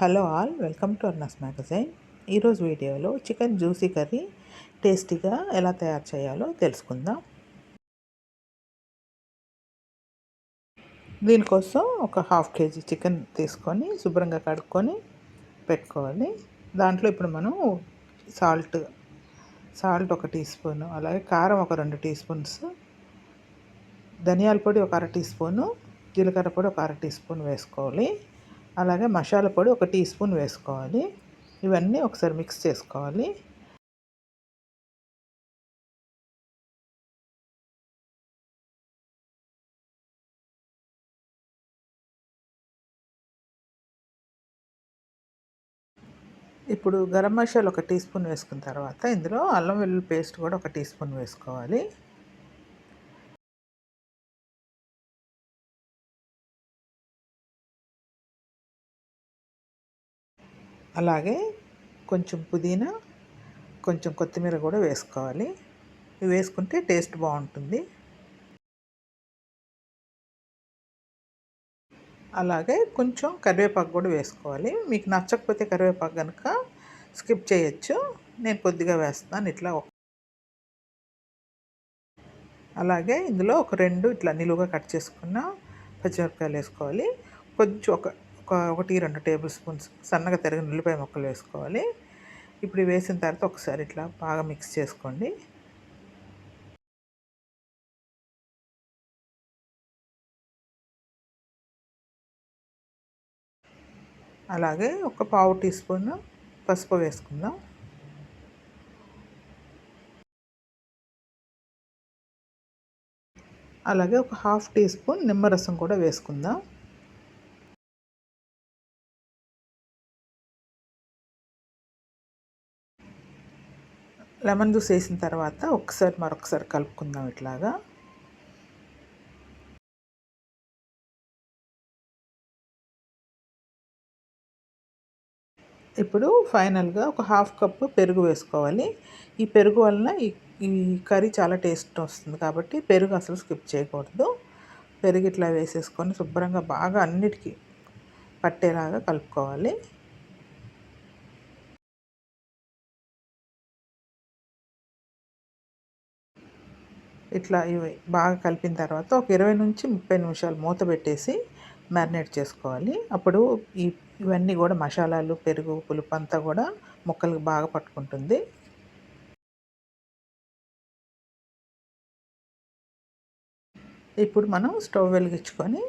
Hello all welcome to అర్నస్ magazine. ఈరోజు వీడియోలో చికెన్ జ్యూసీ కర్రీ టేస్టీగా ఎలా తయారు చేయాలో తెలుసుకుందాం. దీనికోసం ఒక హాఫ్ కేజీ చికెన్ తీసుకొని శుభ్రంగా కడుక్కొని పెట్టుకోవాలి. దాంట్లో ఇప్పుడు మనం సాల్ట్ సాల్ట్ ఒక టీ స్పూన్ అలాగే కారం ఒక రెండు టీ స్పూన్స్ ధనియాల పొడి ఒక అర టీ స్పూను జీలకర్ర పొడి ఒక అర టీ స్పూన్ వేసుకోవాలి. అలాగే మసాలా పొడి ఒక టీ స్పూన్ వేసుకోవాలి. ఇవన్నీ ఒకసారి మిక్స్ చేసుకోవాలి. ఇప్పుడు గరం మసాలా ఒక టీ స్పూన్ వేసుకున్న తర్వాత ఇందులో అల్లం వెల్లుల్లి పేస్ట్ కూడా ఒక టీ స్పూన్ వేసుకోవాలి. అలాగే కొంచెం పుదీనా కొంచెం కొత్తిమీర కూడా వేసుకోవాలి. ఇవి వేసుకుంటే టేస్ట్ బాగుంటుంది. అలాగే కొంచెం కరివేపాకు కూడా వేసుకోవాలి. మీకు నచ్చకపోతే కరివేపాకు కనుక స్కిప్ చేయొచ్చు. నేను కొద్దిగా వేస్తాను ఇట్లా అలాగే ఇందులో ఒక రెండు ఇట్లా నిలువుగా కట్ చేసుకున్న పచ్చిమిరపకాయలు వేసుకోవాలి. కొంచెం ఒక ఒక ఒకటి రెండు టేబుల్ స్పూన్స్ సన్నగా తరిగిన ఉల్లిపాయ ముక్కలు వేసుకోవాలి. ఇప్పుడు వేసిన తర్వాత ఒకసారి ఇట్లా బాగా మిక్స్ చేసుకోండి. అలాగే ఒక పావు టీ స్పూన్ పసుపు వేసుకుందాం. అలాగే ఒక హాఫ్ టీ స్పూన్ నిమ్మరసం కూడా వేసుకుందాం. లెమన్ జ్యూస్ వేసిన తర్వాత ఒకసారి మరొకసారి కలుపుకుందాం ఇట్లాగా. ఇప్పుడు ఫైనల్గా ఒక హాఫ్ కప్పు పెరుగు వేసుకోవాలి. ఈ పెరుగు వలన ఈ ఈ కర్రీ చాలా టేస్ట్ వస్తుంది కాబట్టి పెరుగు అసలు స్కిప్ చేయకూడదు. పెరుగు ఇట్లా వేసేసుకొని శుభ్రంగా బాగా అన్నిటికీ పట్టేలాగా కలుపుకోవాలి. ఇట్లా ఇవి బాగా కలిపిన తర్వాత ఒక ఇరవై నుంచి ముప్పై నిమిషాలు మూత పెట్టేసి మ్యారినేట్ చేసుకోవాలి. అప్పుడు ఈ ఇవన్నీ కూడా మసాలాలు పెరుగు పులుపు అంతా కూడా ముక్కలకు బాగా పట్టుకుంటుంది. ఇప్పుడు మనం స్టవ్ వెలిగించుకొని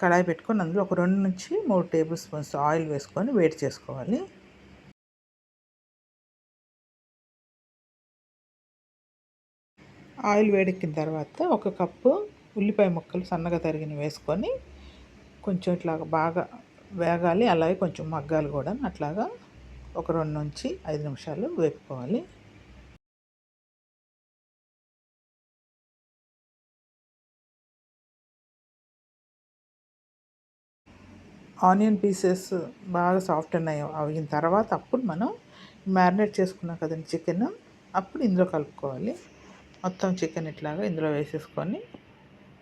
కడాయి పెట్టుకొని అందులో ఒక రెండు నుంచి మూడు టేబుల్ స్పూన్స్ ఆయిల్ వేసుకొని వేడి చేసుకోవాలి. ఆయిల్ వేడెక్కిన తర్వాత ఒక కప్పు ఉల్లిపాయ ముక్కలు సన్నగా తరిగిన వేసుకొని కొంచెం ఇట్లా బాగా వేగాలి. అలాగే కొంచెం మగ్గాలి కూడా. అట్లాగా ఒక రెండు నుంచి ఐదు నిమిషాలు వేపుకోవాలి. ఆనియన్ పీసెస్ బాగా సాఫ్ట్ అన్నాయి అయిన తర్వాత అప్పుడు మనం మ్యారినేట్ చేసుకున్నాం కదండి చికెన్. అప్పుడు ఇందులో కలుపుకోవాలి. మొత్తం చికెన్ ఇట్లాగా ఇందులో వేసేసుకొని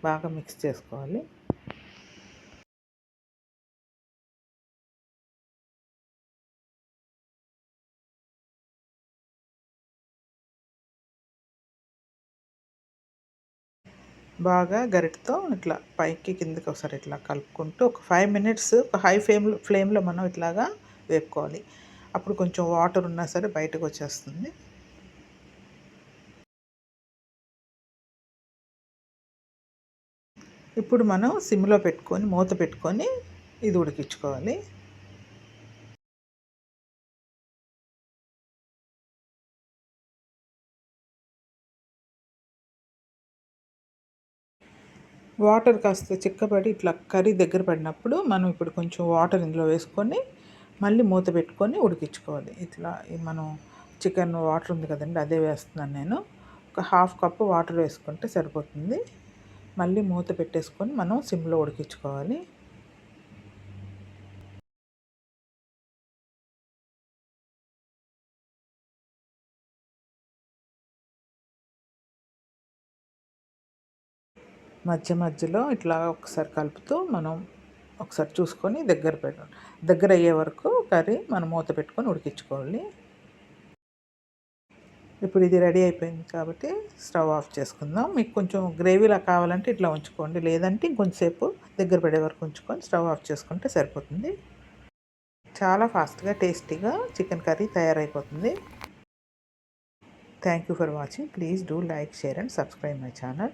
బాగా మిక్స్ చేసుకోవాలి. బాగా గరిటతో ఇట్లా పైకి కిందకి ఒకసారి ఇట్లా కలుపుకుంటూ ఒక ఫైవ్ మినిట్స్ ఒక హై ఫ్లేమ్ ఫ్లేమ్లో మనం ఇట్లాగా వేపుకోవాలి. అప్పుడు కొంచెం వాటర్ ఉన్నా సరే బయటకు వచ్చేస్తుంది. ఇప్పుడు మనం సిమ్లో పెట్టుకొని మూత పెట్టుకొని ఇది ఉడికించుకోవాలి. వాటర్ కాస్త చిక్కబడి ఇట్లా కర్రీ దగ్గర పడినప్పుడు మనం ఇప్పుడు కొంచెం వాటర్ ఇందులో వేసుకొని మళ్ళీ మూత పెట్టుకొని ఉడికించుకోవాలి. ఇట్లా మనం చికెన్ వాటర్ ఉంది కదండి అదే వేస్తున్నాను నేను. ఒక హాఫ్ కప్పు వాటర్ వేసుకుంటే సరిపోతుంది. మళ్ళీ మూత పెట్టేసుకొని మనం సిమ్లో ఉడికించుకోవాలి. మధ్య మధ్యలో ఇట్లా ఒకసారి కలుపుతూ మనం ఒకసారి చూసుకొని దగ్గర పెట్ట దగ్గర అయ్యే వరకు కర్రీ మనం మూత పెట్టుకొని ఉడికించుకోవాలి. ఇప్పుడు ఇది రెడీ అయిపోయింది కాబట్టి స్టవ్ ఆఫ్ చేసుకుందాం. మీకు కొంచెం గ్రేవీలా కావాలంటే ఇట్లా ఉంచుకోండి. లేదంటే ఇంకొంచెంసేపు దగ్గర పడే వరకు ఉంచుకొని స్టవ్ ఆఫ్ చేసుకుంటే సరిపోతుంది. చాలా ఫాస్ట్గా టేస్టీగా చికెన్ కర్రీ తయారైపోతుంది. Thank you for watching please do like share and subscribe my channel